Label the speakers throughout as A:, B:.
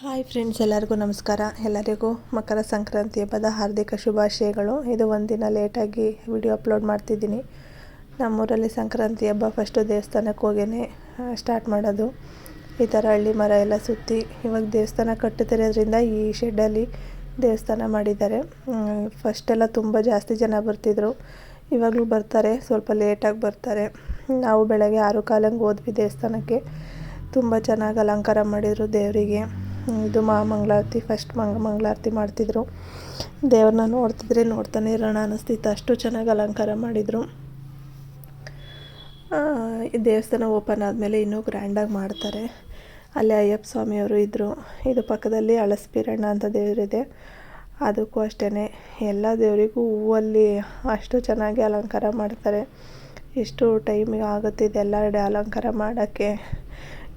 A: Hi friends, ಎಲ್ಲರಿಗೂ ನಮಸ್ಕಾರ. ಎಲ್ಲರಿಗೂ ಮಕರ ಸಂಕ್ರಾಂತಿ ಹಬ್ಬದ ಹಾರ್ದಿಕ ಶುಭಾಶಯಗಳು. ಇದು ಒಂದಿನ ಲೇಟಾಗಿ ವಿಡಿಯೋ ಅಪ್ಲೋಡ್ ಮಾಡ್ತಿದ್ದೀನಿ. ನಮ್ಮೂರಲ್ಲಿ ಸಂಕ್ರಾಂತಿ ಹಬ್ಬ ಫಸ್ಟು ದೇವಸ್ಥಾನಕ್ಕೆ ಹೋಗೇ ಸ್ಟಾರ್ಟ್ ಮಾಡೋದು. ಈ ಥರ ಹಳ್ಳಿ ಮರ ಎಲ್ಲ ಸುತ್ತಿ ಇವಾಗ ದೇವಸ್ಥಾನ ಕಟ್ಟುತ್ತಿರೋದ್ರಿಂದ ಈ ಶೆಡ್ಡಲ್ಲಿ ದೇವಸ್ಥಾನ ಮಾಡಿದ್ದಾರೆ. ಫಸ್ಟೆಲ್ಲ ತುಂಬ ಜಾಸ್ತಿ ಜನ ಬರ್ತಿದ್ರು. ಇವಾಗಲೂ ಬರ್ತಾರೆ, ಸ್ವಲ್ಪ ಲೇಟಾಗಿ ಬರ್ತಾರೆ. ನಾವು ಬೆಳಗ್ಗೆ ಆರು ಕಾಲಂಗೆ ಹೋದ್ವಿ ದೇವಸ್ಥಾನಕ್ಕೆ. ತುಂಬ ಚೆನ್ನಾಗಿ ಅಲಂಕಾರ ಮಾಡಿದರು ದೇವರಿಗೆ. ಇದು ಮಹಾಮಂಗಳಾರತಿ ಫಸ್ಟ್ ಮಂಗ ಮಂಗಳಾರತಿ ಮಾಡ್ತಿದ್ರು. ದೇವ್ರನ್ನ ನೋಡ್ತಿದ್ರೆ ನೋಡ್ತಾನೆ ಇರೋಣ ಅನ್ನಿಸ್ತಿತ್ತು ಅಷ್ಟು ಚೆನ್ನಾಗಿ ಅಲಂಕಾರ ಮಾಡಿದರು. ದೇವಸ್ಥಾನ ಓಪನ್ ಆದಮೇಲೆ ಇನ್ನೂ ಗ್ರ್ಯಾಂಡಾಗಿ ಮಾಡ್ತಾರೆ. ಅಲ್ಲಿ ಅಯ್ಯಪ್ಪ ಸ್ವಾಮಿಯವರು ಇದ್ದರು ಇದು ಪಕ್ಕದಲ್ಲಿ ಅಳಸ್ಪೀರಣ್ಣ ಅಂತ ದೇವರಿದೆ. ಅದಕ್ಕೂ ಅಷ್ಟೇ ಎಲ್ಲ ದೇವರಿಗೂ ಹೂವಲ್ಲಿ ಅಷ್ಟು ಚೆನ್ನಾಗಿ ಅಲಂಕಾರ ಮಾಡ್ತಾರೆ. ಎಷ್ಟು ಟೈಮಿಗೆ ಆಗುತ್ತೆ ಇದೆಲ್ಲ ಅಲಂಕಾರ ಮಾಡೋಕ್ಕೆ.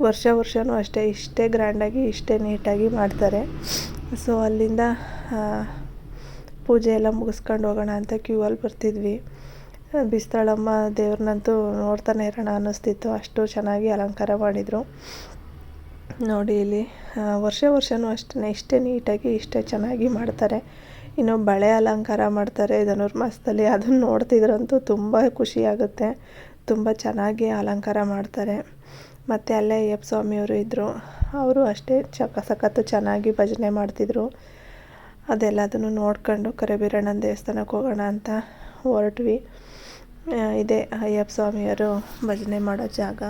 A: ವರ್ಷ ವರ್ಷವೂ ಅಷ್ಟೇ ಇಷ್ಟೇ ಗ್ರ್ಯಾಂಡಾಗಿ, ಇಷ್ಟೇ ನೀಟಾಗಿ ಮಾಡ್ತಾರೆ. ಸೊ ಅಲ್ಲಿಂದ ಪೂಜೆ ಎಲ್ಲ ಮುಗಿಸ್ಕೊಂಡು ಹೋಗೋಣ ಅಂತ ಕ್ಯೂ ಅಲ್ಲಿ ಬರ್ತಿದ್ವಿ. ಬಿಸ್ತಾಳಮ್ಮ ದೇವ್ರನ್ನಂತೂ ನೋಡ್ತಾನೆ ಇರೋಣ ಅನ್ನಿಸ್ತಿತ್ತು. ಅಷ್ಟು ಚೆನ್ನಾಗಿ ಅಲಂಕಾರ ಮಾಡಿದರು. ನೋಡಿ ಇಲ್ಲಿ ವರ್ಷ ವರ್ಷವೂ ಅಷ್ಟೇ, ಇಷ್ಟೇ ನೀಟಾಗಿ, ಇಷ್ಟೇ ಚೆನ್ನಾಗಿ ಮಾಡ್ತಾರೆ. ಇನ್ನು ಬಳೆ ಅಲಂಕಾರ ಮಾಡ್ತಾರೆ ಧನುರ್ಮಾಸದಲ್ಲಿ. ಅದನ್ನು ನೋಡ್ತಿದ್ರಂತೂ ತುಂಬ ಖುಷಿಯಾಗುತ್ತೆ ತುಂಬ ಚೆನ್ನಾಗಿ ಅಲಂಕಾರ ಮಾಡ್ತಾರೆ. ಮತ್ತು ಅಲ್ಲೇ ಅಯ್ಯಪ್ಪ ಸ್ವಾಮಿಯವರು ಇದ್ದರು ಅವರು ಅಷ್ಟೇ ಚಕ, ಸಖತ್ತು ಚೆನ್ನಾಗಿ ಭಜನೆ ಮಾಡ್ತಿದ್ರು. ಅದೆಲ್ಲದನ್ನು ನೋಡ್ಕೊಂಡು ಕರಿಬೀರಣ್ಣನ ದೇವಸ್ಥಾನಕ್ಕೆ ಹೋಗೋಣ ಅಂತ ಹೊರಟ್ವಿ. ಇದೇ ಅಯ್ಯಪ್ಪ ಸ್ವಾಮಿಯವರು ಭಜನೆ ಮಾಡೋ ಜಾಗ.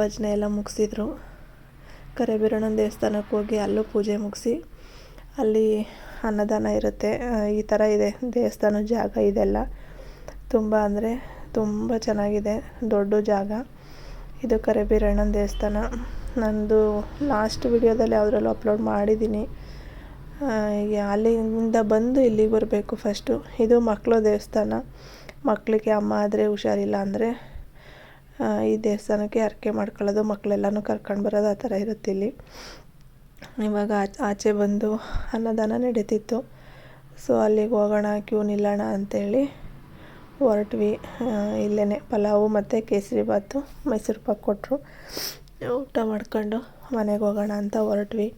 A: ಭಜನೆ ಎಲ್ಲ ಮುಗಿಸಿದ್ರು. ಕರಿಬೀರಣ್ಣನ ದೇವಸ್ಥಾನಕ್ಕೆ ಹೋಗಿ ಅಲ್ಲೂ ಪೂಜೆ ಮುಗಿಸಿ, ಅಲ್ಲಿ ಅನ್ನದಾನ ಇರುತ್ತೆ. ಈ ಥರ ಇದೆ ದೇವಸ್ಥಾನದ ಜಾಗ ಇದೆಲ್ಲ. ತುಂಬ ಅಂದರೆ ತುಂಬ ಚೆನ್ನಾಗಿದೆ, ದೊಡ್ಡ ಜಾಗ. ಇದು ಕರಿಬೀರಣ್ಣನ ದೇವಸ್ಥಾನ. ನಂದು ಲಾಸ್ಟ್ ವಿಡಿಯೋದಲ್ಲಿ ಯಾವುದ್ರಲ್ಲೂ ಅಪ್ಲೋಡ್ ಮಾಡಿದ್ದೀನಿ ಅಲ್ಲಿಂದ ಬಂದು ಇಲ್ಲಿಗೆ ಬರಬೇಕು ಫಸ್ಟು ಇದು ಮಕ್ಕಳು ದೇವಸ್ಥಾನ. ಮಕ್ಕಳಿಗೆ ಅಮ್ಮ ಆದರೆ ಹುಷಾರಿಲ್ಲ ಅಂದರೆ ಈ ದೇವಸ್ಥಾನಕ್ಕೆ ಹರಕೆ ಮಾಡ್ಕೊಳ್ಳೋದು, ಮಕ್ಕಳೆಲ್ಲನೂ ಕರ್ಕೊಂಡು ಬರೋದು ಆ ಥರ ಇರುತ್ತೆ ಇಲ್ಲಿ. ಇವಾಗ ಆಚೆ ಬಂದು ಅನ್ನದಾನ ನಡೀತಿತ್ತು. ಸೊ ಅಲ್ಲಿಗೆ ಹೋಗೋಣ ಕ್ಯೂ ನಿಲ್ಲೋಣ ಅಂಥೇಳಿ ಹೊರಟ್ವಿ. ಇಲ್ಲೇ ಪಲಾವು ಮತ್ತು ಕೇಸರಿ ಬಾತು ಮೈಸೂರು ಪಾಕ್ ಕೊಟ್ಟರು ಊಟ ಮಾಡ್ಕೊಂಡು ಮನೆಗೆ ಹೋಗೋಣ ಅಂತ ಹೊರಟ್ವಿ.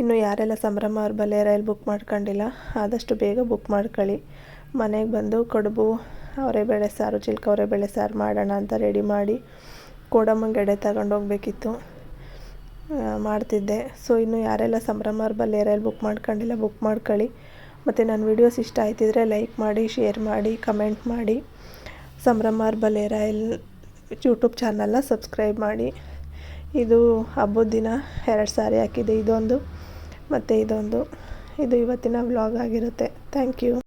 A: ಇನ್ನು ಯಾರೆಲ್ಲ ಸಂಭ್ರಮ ಅವ್ರ ರೈಲ್ ಬುಕ್ ಮಾಡ್ಕೊಂಡಿಲ್ಲ, ಆದಷ್ಟು ಬೇಗ ಬುಕ್ ಮಾಡ್ಕೊಳ್ಳಿ. ಮನೆಗೆ ಬಂದು ಕಡುಬು ಬೇಳೆ ಸಾರು, ಚಿಲ್ಕ ಬೇಳೆ ಸಾರು ಮಾಡೋಣ ಅಂತ ರೆಡಿ ಮಾಡಿ ಕೋಡಮ್ಮಂಗೆ ಎಡೆ ತಗೊಂಡು ಹೋಗ್ಬೇಕಿತ್ತು. ಮಾಡ್ತಿದ್ದೆ. ಸೊ ಇನ್ನು ಯಾರೆಲ್ಲ ಸಂಭ್ರಮ ಅವ್ರ ರೈಲ್ ಬುಕ್ ಮಾಡ್ಕೊಂಡಿಲ್ಲ, ಬುಕ್ ಮಾಡ್ಕೊಳ್ಳಿ. ಮತ್ತು ನನ್ನ ವೀಡಿಯೋಸ್ ಇಷ್ಟ ಆಯ್ತಿದ್ರೆ ಲೈಕ್ ಮಾಡಿ ಶೇರ್ ಮಾಡಿ ಕಮೆಂಟ್ ಮಾಡಿ. ಸಂಭ್ರಮಾರ್ ಬಲೇರ ಎಲ್ ಯೂಟ್ಯೂಬ್ ಚಾನಲ್ನ ಸಬ್ಸ್ಕ್ರೈಬ್ ಮಾಡಿ. ಇದು ಹಬ್ಬದ ದಿನ, ಎರಡು ಸಾರಿ ಹಾಕಿದೆ ಇದೊಂದು, ಮತ್ತು ಇದೊಂದು. ಇದು ಇವತ್ತಿನ ವ್ಲಾಗ್ ಆಗಿರುತ್ತೆ. Thank you